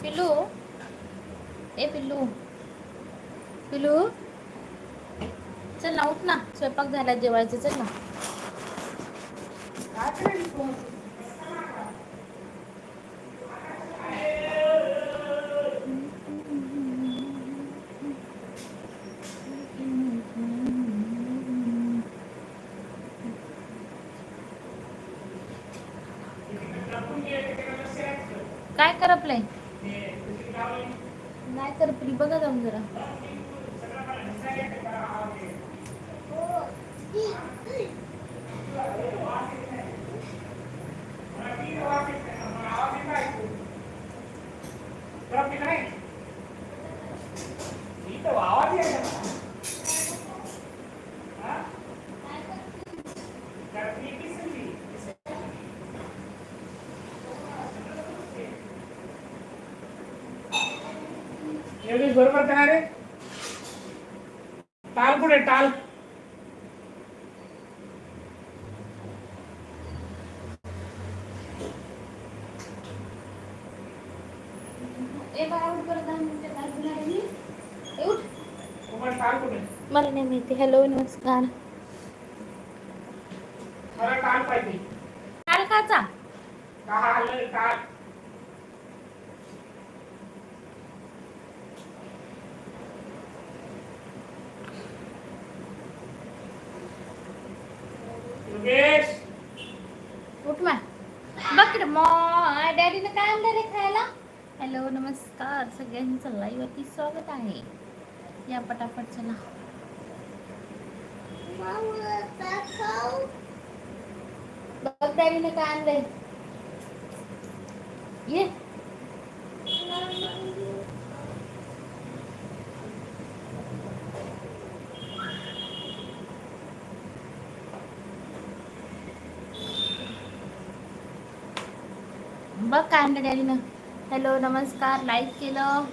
पिल्लू ए पिल्लू पिल्लू चल ना उठ ना स्वयंपाक झाला जेवायचं चल ना काय करपलंय नाही करपली बघा जाऊन जरा योगेश बरोबर का रे? टाल कुठे टाल. काय मला नाही माहिती. हॅलो नमस्कार. मला टाल पाहिजे. काल काचा टाल टाल योगेश उठ मा बघ मॉ डॅडीने काय आणलं रे खायला हॅलो नमस्कार सगळ्यांचं लाईव्हवरती स्वागत आहे. या पटापट चला. बघ डॅडीने काय आणलंय. ये. बघ काय आणलं डॅडीनं हॅलो नमस्कार. लाईक केलं.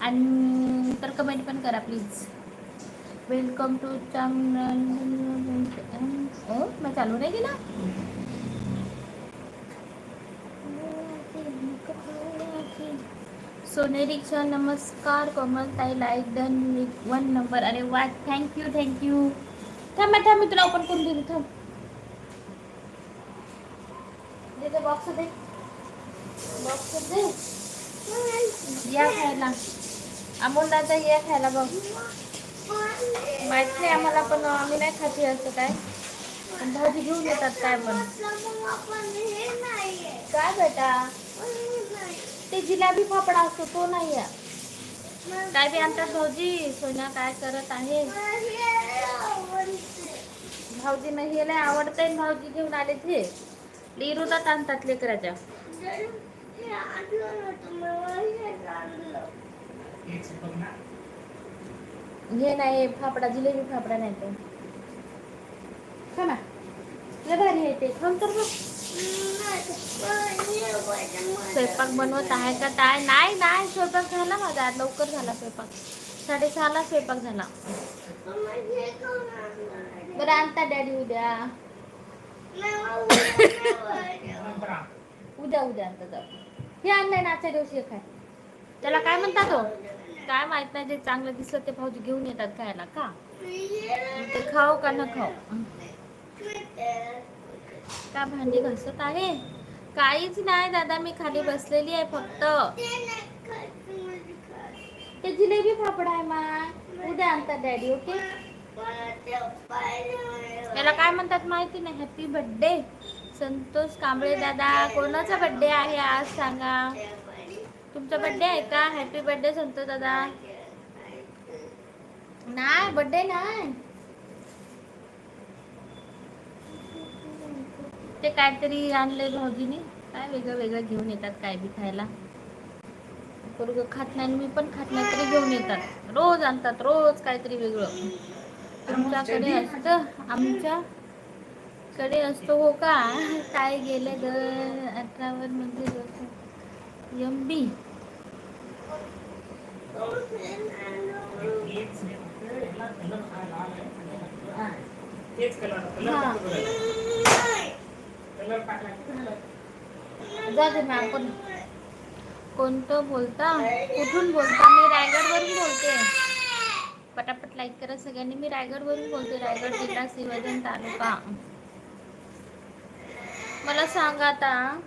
आणि तर कमेंट पण करा प्लीज वेलकम टू ओ मग चालू नाही सोने रिक्षा नमस्कार कोमल ताई लाईक डन वन नंबर अरे वा थँक्यू थँक्यू थांब थांब मी तुला ओपन करून देते थांब. दे बॉक्स दे बॉक्स दे या खायला अमोल दादा ये खायला बघ. माहीत नाही आम्हाला पण आम्ही नाही खाती असं काय. पण भाजी घेऊन येतात काय पण. काय बेटा? ते जिलाबी फापडा असतो तो नाही काय बी आणतात भाऊजी सोन्या काय करत आहे? भाऊजींना हे लय आवडतंय भाऊजी घेऊन आले ते. लिरुदात आणतात लेकराच्या. हेच बघ ना. हे नाही फाफडा जिलेबी फाफडा नाही तो लय भारी आहे ते खाऊन तर बघ स्वयंपाक बनवत आहे का काय नाही नाही. स्वयंपाक झाला माझा. आज लवकर झाला स्वयंपाक. साडेसहाला स्वयंपाक झाला. बरं आणता डॅडी उद्या. उद्या उद्या आणता जाऊ. हे आणलंय ना आजच्या दिवशी हे खाय त्याला काय म्हणतात हो काय माहीत नाही जे चांगलं दिसलं ते भाऊजी घेऊन येतात खायला का? ते खाऊ का न खाऊ? का भांडी घासत आहे? काहीच नाही दादा मी खाली बसलेली आहे फक्त. ते जिलेबी फाफड आहे मा. उद्या आणतात डॅडी ओके? याला काय म्हणतात माहिती नाही हॅपी बर्थडे. संतोष कांबळे दादा कोणाचा बर्थडे आहे आज सांगा. तुमचा बर्थडे आहे का? हॅपी बर्थडे संतोष दादा. नाही बर्थडे नाही. ते काहीतरी आणले भाऊजीने. काय वेगळं वेगळं घेऊन येतात काय बी खायला. पोरगं खात नाही मी पण खात नाही तरी घेऊन येतात. रोज आणतात रोज काहीतरी वेगळं. तुमच्याकडे असतं आमच्या कडे असतो हो का? काय गेले ग? अठरावर म्हणजे एम बी मॅम पण कोणतं बोलता कुठून बोलता मी रायगडवरून बोलते. पटापट लाईक करा सगळ्यांनी. मी रायगडवरून बोलते. रायगड जिल्हा श्रीवर्धन तालुका. मला सांगा आता.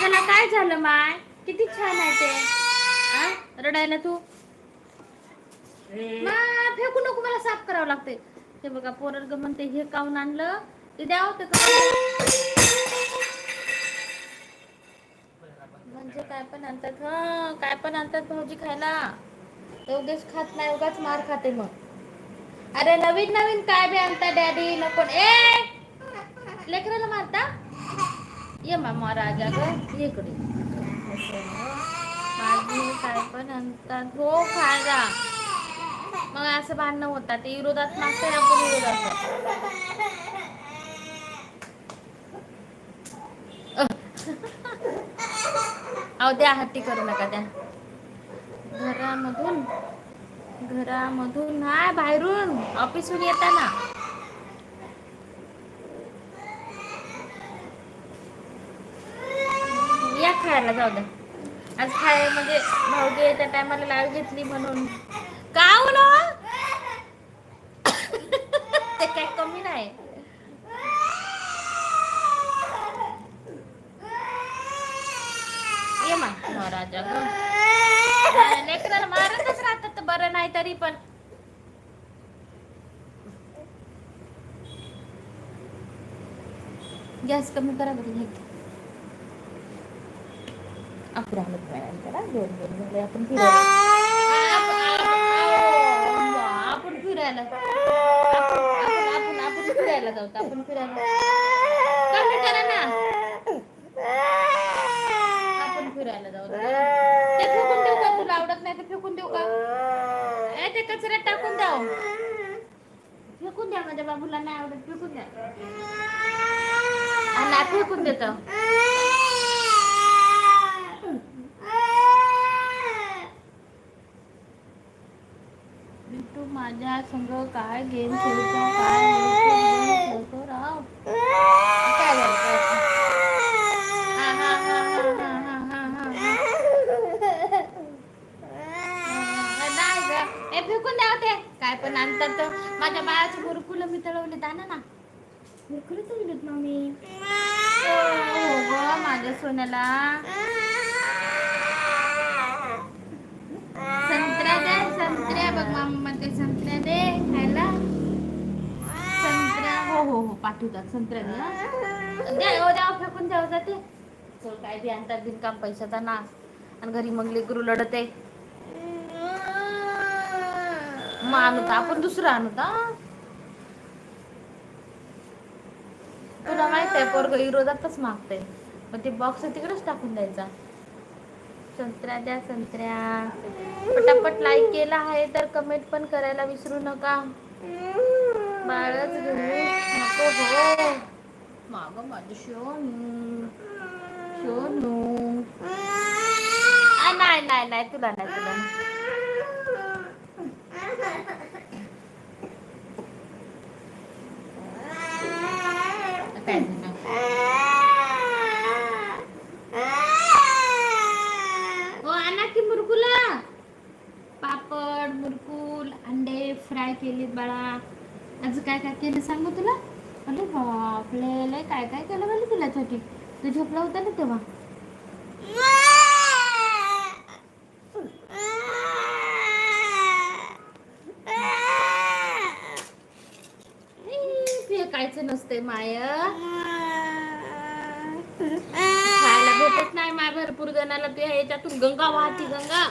ह्याला काय झालं माय? किती छान आहे ते? रडायला तू. मा, फेकू नको मला साफ करावं लागते ते बघा पोरग म्हणते हे काऊन आणलं? ते द्यावं ते म्हणजे काय पण आणतात हा. काय पण आणतात भाऊजी खायला. ते उगेच खात नाही उगाच मार खाते मग. अरे नवीन नवीन काय बी आणता डॅडी नको. ए! लेकराला मारता? ये मामा राजा ग इकडे माझी काय पण आणतात हो फायदा मग असं भांडणं होतात. ते विरोधात मागते आपण विरोधात अहो. द्या हट्टी करू नका द्या. घरामधून घरामधून नाही बाहेरून. ऑफिसहून येताना. खायला जाऊ द्या आज खाय म्हणजे भाऊगे त्या टायमाला लाव घेतली म्हणून. का बोलो ते काय कमी नाही. ये मा. महाराजा लेकराला मारतच राहतात तर बरं नाही तरी पण. गॅस कमी करा बरं हे आपण आलो प्रयाण दोन दोन आपण फिरायला. आपण फिरायला. आपण आपण फिरायला जाऊ. आपण फिरायला. आपण फिरायला जाऊ. ते फेकून देऊ का तुला? आवडत नाही तर फेकून देऊ का? ए ते कचऱ्यात टाकून जाऊ फेकून द्या माझ्या बाबूला. नाही आवडत फेकून द्या. आणि फेकून देत बिट्टू माझ्या संग काय गेम खेळतो काय खेळतो राव. काय. नाही फेकून द्या हो ते. काय पण आणतात माझ्या बाळाचे मुरकुल मी तळवले दाना ना. मुरकुल तळलेत मम्मी हो ग माझ्या सोन्याला संत्र्या दे संत्र्या बघ मामा ते संत्र्या दे खायला संत्र्या हो हो हो पाठवतात संत्र्या दे हा. द्या हो फेकून द्यावं जाते. चल काय बी आणतात बिनकाम पैशाचा ना आणि घरी मग लेकरू लढत. आहे मग आणू तर आपण दुसरं आणू तर तुला माहीत आहे पोरग विरोधातच मागतंय. मग ते बॉक्स तिकडेच टाकून द्यायचा. संत्र्या द्या संत्र्या. पटापट लाईक केला आहे तर कमेंट पण करायला विसरू नका. बाळच नको हो माग माझं शोनू शोनू नाही नाही नाही तुला नाही तुला नाही. काय झालं? हो आणा की मुरकुला पापड मुरकुल अंडे फ्राय केलीत बाळा. आज काय काय केलं सांगू तुला? अरे बापले लय काय काय केलं मला तुझ्यासाठी तू झोपला होता ना तेव्हा? ई, नसते माय. खायला भेटत नाही माय भरपूर जणाला ते ह्याच्यातून गंगा वाहती गंगा.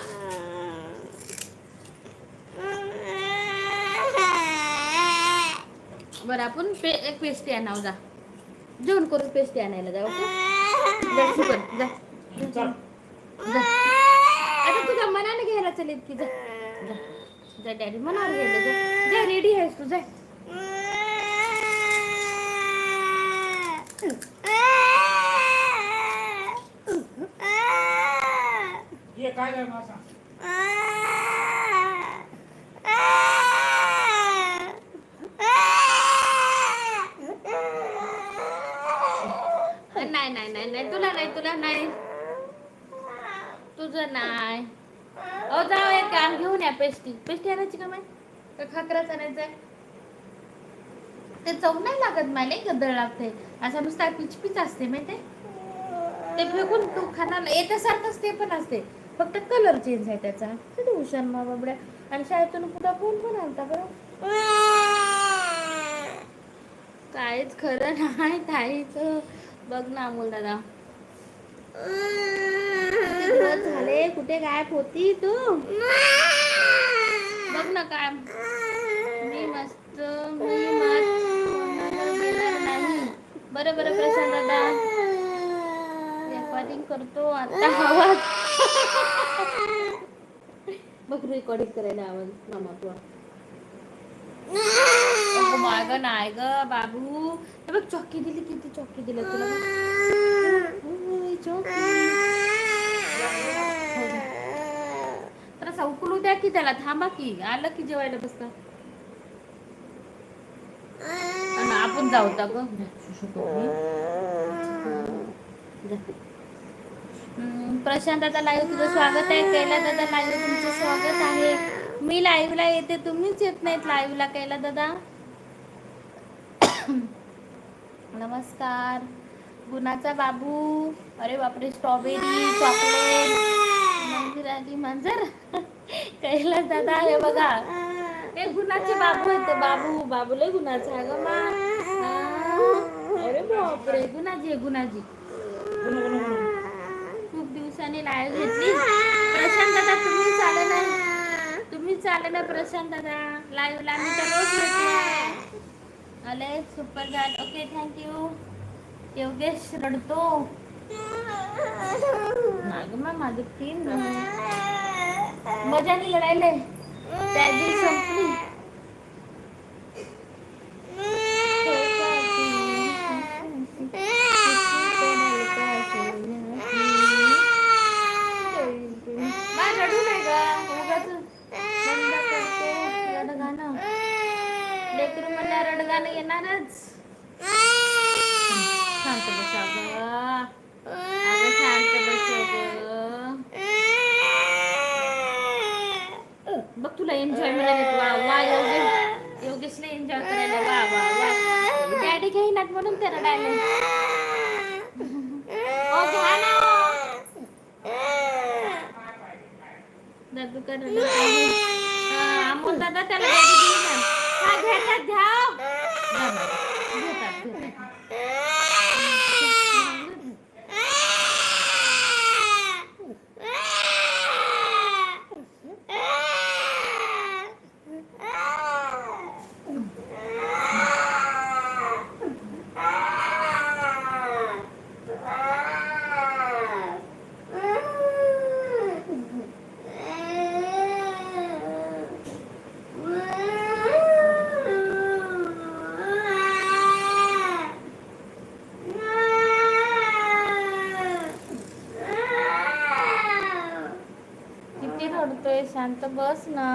बरं आपण पे एक पेस्टी आणावं जा. जेवण करून पेस्टी आणायला जाऊ ओके? जा जा. चल. जा. आता तुझ्या मनाने घ्यायला चल इतकी जा. जा. जा डॅडी मनावर घ्यायला जा. जा रेडी आहेस तू जा. ये काय काय मला सांग नाही नाही नाही नाही तुला नाही तुला नाही. तुझं नाही. अहो जाऊ एक काम घेऊन या पेस्टी. पेस्टी आणायची का माय का खाकराच आणायचा ते चव नाही लागत मला गदळ लागते. असं नुसता पिचपिच असते माहिती ते फेकून तू खाणार नाही. याच्यासारखंच ते पण असते. फक्त कलर चेंज आहे त्याचा. किती हुशार मग बाबड्या आणि शाळेतून पुन्हा फोन पण आणता बरं? काहीच खरं नाही काहीच बघ ना अमोल दादा झाले? कुठे गायब होती तू? बघ ना काय. मी मस्त मी नाही बरं बरं प्रशांत दादा. रेकॉर्डिंग करतो आता आवाज. बघ रेकॉर्डिंग करायला आवाज. मामा तू माग नाही ग बाबू. बघ चॉकी दिली किती चॉकी दिलं तुला. ओय, चॉकी. तर द्या की त्याला थांबा की आलं की जेवायला बसता? आपण जाऊ का ग. हम्म, प्रशांत दादा लाईव्ह तुझं स्वागत आहे. कैला दादा लाईव्ह तुमचं स्वागत आहे. मी लाईव्हला येते तुम्हीच येत नाहीत लाईव्हला कैला दादा. नमस्कार. गुणाचा बाबू. अरे बापरे स्ट्रॉबेरी चॉकलेट मंदिर आली मांजर. कैलास दादा हे बघा. हे गुणाचे बाबू आहेत बाबू बाबू लय गुणाचा आहे ग मा. अरे बापरे गुणाजी आहे गुणाजी. खूप दिवसांनी लाईव्ह घेतली. प्रशांत दादा तुम्ही चाले नाही तुम्ही चाले ना प्रशांत दादा? लाईव्हला मी तर रोज येतो आले सुपर झालं ओके थँक्यू योगेश रडतो. नाग मग माझं तीन मजाने लढायले त्या दिवशी संपली बाय, रडू नाही ग उगाच बंद करते रडगाणं लेकरू म्हणल्या रडगाणं येणारच शांत बसा ग अगं शांत बस ग बघ तुला एन्जॉय मिळाले वा वा योगेश योगेशला एन्जॉय करायला वा वा वा डॅडी घेईनात म्हणून त्याला डायलॉग ओ घ्या ना दादू का रडत आहे हा, अमोल दादा त्याला डॅडी घेईनात हा घेतात घ्या घ्या ना. घेतात घेतात शांत बस ना.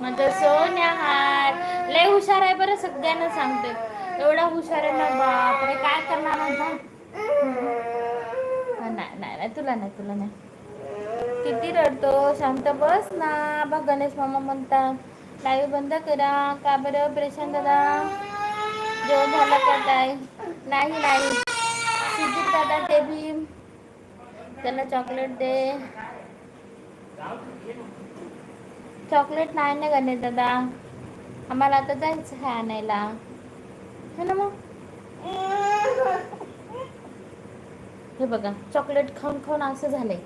माझा सोन्या हार लय हुशार आहे बरं सगळ्यांना सांगते. एवढा हुशार आहे ना बापरे काय करणार आता नाही नाही तुला नाही तुला नाही. किती रडतो. शांत बस ना. बघ गणेश मामा म्हणतात लाईव्ह बंद करा. का बरं प्रेशन दादा? जेवण झालं का काय? नाही नाही. सुजित दादा ते भी त्याला चॉकलेट दे. चॉकलेट नाही ना गणेश दादा. आम्हाला आता जायचं आहे आणायला. है ना मग? हे बघा चॉकलेट खाऊन खाऊन असं झालंय.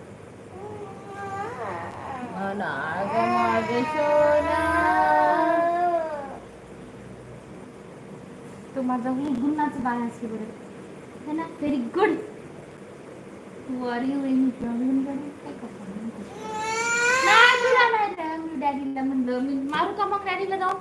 तो माझा गुन्हाच बाळ असते बरं? है ना? व्हेरी गुड वर यू इन काय करता नाही तुला नाही द्या. मी डॅडीला म्हणलं मी मारू का मग डॅडीला जाऊ?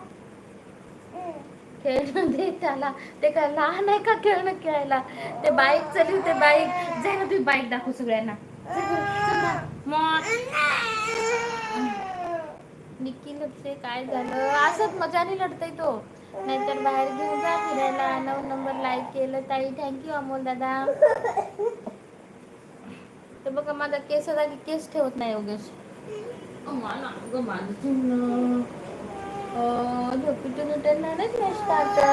खेळणं दे त्याला. ते काय लहान आहे का खेळणं खेळायला? ते बाईक चालू ते बाईक. जाय ना तुम्ही बाईक दाखवू सगळ्यांना. चल बरं, मग. निक्की काय झालं? असंच मजाने लढतय तो. नाहीतर बाहेर घेऊन जा फिरायला. नऊ नंबर लाईक केलं. ताई थँक्यू अमोल दादा. तर बघ माझा केस जागी केस ठेवत नाही योगेश. मला ग माझं झोपेतून नाही नसतं आता.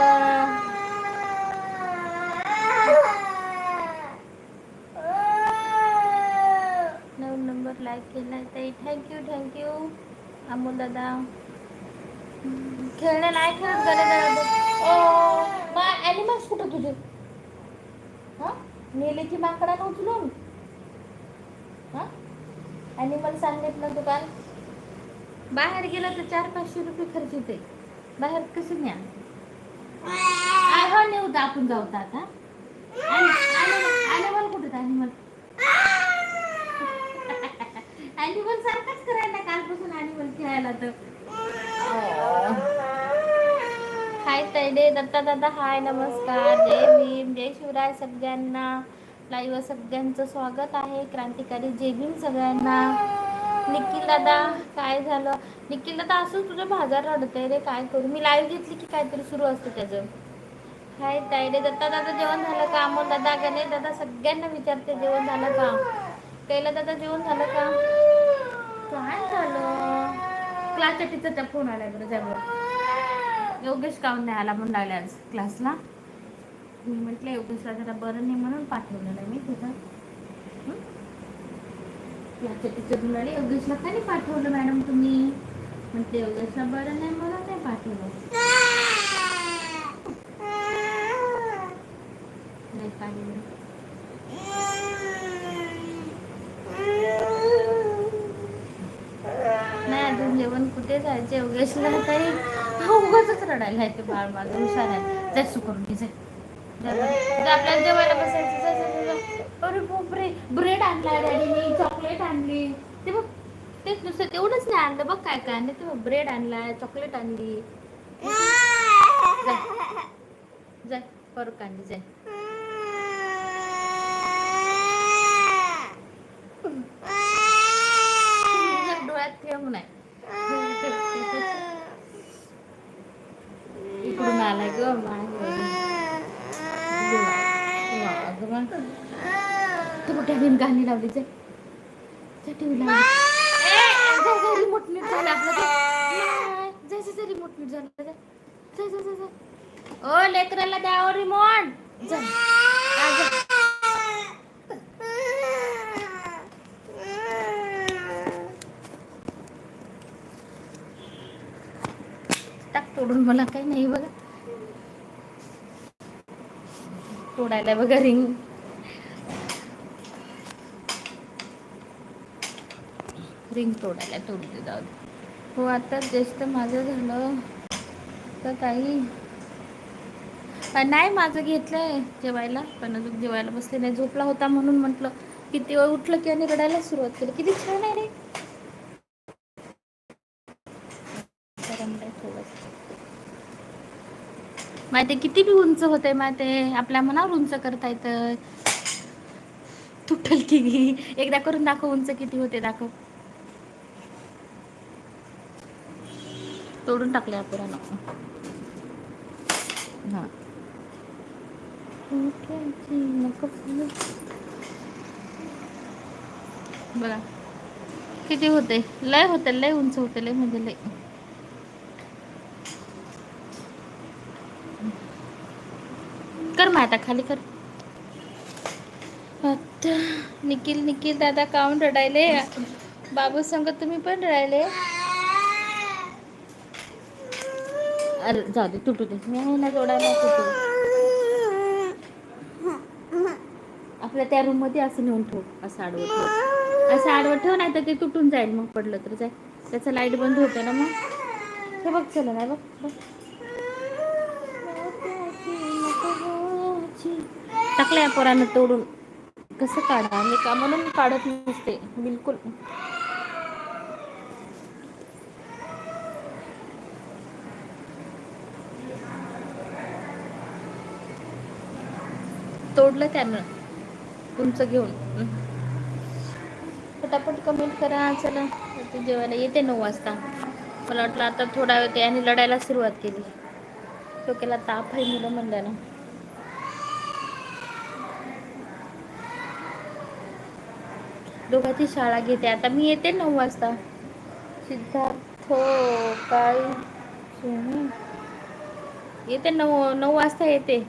नऊ नंबर लाईक केलाय ताई. थँक्यू थँक्यू अमोल दादा. खेळणं नाही खेळत गणे दादा. ॲनिमल्स कुठं तुझे? हा? नेले की माकडानं उचलून हा? ॲनिमल्स आणलेत ना दुकान? बाहेर गेलं तर चार पाचशे रुपये खर्च येते बाहेर कसं न्या? आय हो नेऊ तर आपण जाऊ तर आता. ॲनिमल कुठे ॲनिमल ॲनिमल सारखाच करायला कालपासून ॲनिमल खेळायला तर हाय तैडे दत्ता दादा हाय नमस्कार. जय भीम जय शिवराय सगळ्यांना. लाईव्ह सगळ्यांचं स्वागत आहे. क्रांतिकारी जय भीम सगळ्यांना. निखिल दादा काय झालं? निखिल दादा असं तुझं बाजार रडतंय रे काय करू? मी लाईव्ह घेतली की काहीतरी सुरू असतं त्याचं. हाय रे दत्ता दादा जेवण झालं का? अमोल दादा गणेश दादा सगळ्यांना विचारते जेवण झालं का? कैला दादा जेवण झालं का? काय झालं? क्लासच्या टीचरचा फोन आलाय बरं त्यामुळे योगेश काऊन नाही आला म्हणून लागला आज क्लासला मी म्हटलं योगेशला जरा बरं नाही म्हणून पाठवलेलं आहे मी तुझं. याच्या तिच्या म्हणाले योगेशला का नाही पाठवलं मॅडम तुम्ही? म्हटलं योगेशला बरं नाही मला नाही पाठवलं. नाही पाहिजे नाही अजून जेवण कुठे जायचे योगेशला तरी उगाच रडायला येते बाळ माझं हुशार आहे. जाय सुकरून घे जाय आपल्याला जेवायला बसायचं अरे बापरे ब्रेड आणला डॅडीने चॉकलेट आणली ते बघ तेच नुसतं तेवढंच नाही आणलं बघ काय काय आणलं ते बघ ब्रेड आणलाय चॉकलेट आणली जाय जाय परत आणली जाय तुझ्या डोळ्यात ठेव नाही इकडून आलाय ग तू मोठ्या भीम गाणी लावली जाय. जाय टीव्ही लावली ए, जाय, जाय, रिमोट नीट झालं आपलं ते. नाही, जाय जाय, जाय रिमोट नीट झालं जाय जाय जाय ओ लेकराला द्या ओ रिमोट. टाक तोडून मला काही नाही बघा. तोडायला बघा रिंग. रिंग तोडायला तोडते जाऊ दे. हो आता जास्त माझं झालं. तर काही नाही माझं घेतलंय जेवायला पण अजून जेवायला बसले नाही. झोपला होता म्हणून म्हटलं किती वेळ उठलं की आणि रडायला सुरुवात केली. किती छान आहे रे. माहिती किती बी उंच होते माहिती आपल्या मनावर उंच करता येतं तुटल की एकदा करून दाखव उंच किती होते दाखव. तोडून टाकले आपण हा. बघा किती होते? लय होते लय उंच होते लय म्हणजे लय. कर मग आता खाली कर. निखिल निखिल दादा काऊन रडायले. बाबू संग तुम्ही पण रडायले. अरे जाऊ दे तुटू दे. मी आहे ना जोडायला तुटू आपल्या त्या रूममध्ये असं नेऊन ठेव असं आडवं ठेव. असं आडवं ठेव नाही तर ते तुटून जाईल. मग पडलं तर जाय त्याचं लाइट बंद होतं ना मग? हे बघ चला नाही बघ बघ. टाकलंय पोरानं तोडून. कसं काढा मी का म्हणून काढत नसते. बिलकुल. तोडलं त्यानं. तुमचं घेऊन. पटापट कमेंट करा चला. जेवायला येते नऊ वाजता. मला वाटलं आता थोडा वेळ ते आणि लढायला सुरुवात केली. डोक्याला ताप आहे मुलं म्हणल्यानं. दोघांची शाळा घेते. आता मी येते नऊ वाजता. सिद्धार्थ काय? येते नऊ नऊ वाजता येते.